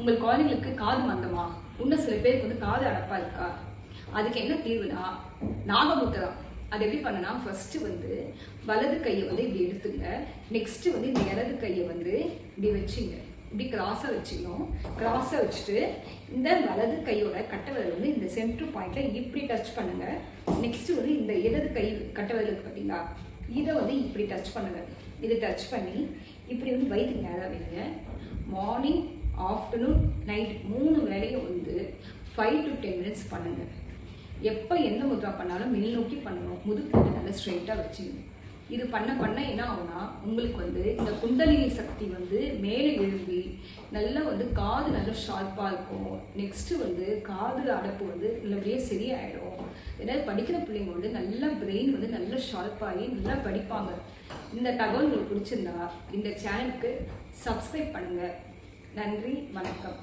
உங்கள் குழந்தைங்களுக்கு காது மந்தமா? இன்னும் சில பேருக்கு வந்து காது அடப்பா இருக்கா? அதுக்கு என்ன தீர்வுனா நாகமுத்திரம் அது எப்படி பண்ணனா ஃபர்ஸ்ட் வந்து வலது கையை வந்து இப்படி எடுத்துங்க. நெக்ஸ்ட் வந்து இந்த இடது கையை வந்து இப்படி வச்சுங்க. இப்படி கிராஸை வச்சுக்கணும். கிராஸை வச்சுட்டு இந்த வலது கையோட கட்டவிரல் வந்து இந்த சென்டர் பாயிண்ட்ல இப்படி டச் பண்ணுங்க. நெக்ஸ்ட் வந்து இந்த இடது கை கட்டவிரல் இருக்கு பார்த்தீங்களா இதை வந்து இப்படி டச் பண்ணுங்க. இதை டச் பண்ணி இப்படி வந்து வயிற்றுக்கு நேராக வைங்க. மார்னிங் ஆஃப்டர்நூன் நைட் மூணு வேலையும் வந்து ஃபைவ் டு டென் மினிட்ஸ் பண்ணுங்க. எப்போ எந்த முத்ரா பண்ணாலும் மேல் நோக்கி பண்ணணும். முதுகு நல்லா ஸ்ட்ரெயிட்டாக வச்சுக்கணும். இது பண்ண பண்ண என்ன ஆகும்னா உங்களுக்கு வந்து இந்த குண்டலினி சக்தி வந்து மேலே எழும்பி நல்லா வந்து காது நல்லா ஷார்ப்பாக இருக்கும். நெக்ஸ்ட்டு வந்து காது அடப்பு வந்து நல்லபடியாக சரியாயிடும். ஏன்னா படிக்கிற பிள்ளைங்க வந்து நல்லா பிரெயின் வந்து நல்லா ஷார்ப்பாகி நல்லா படிப்பாங்க. இந்த தகவல் உங்களுக்கு பிடிச்சிருந்தா இந்த சேனலுக்கு சப்ஸ்கிரைப் பண்ணுங்கள் நன்றி வணக்கம்.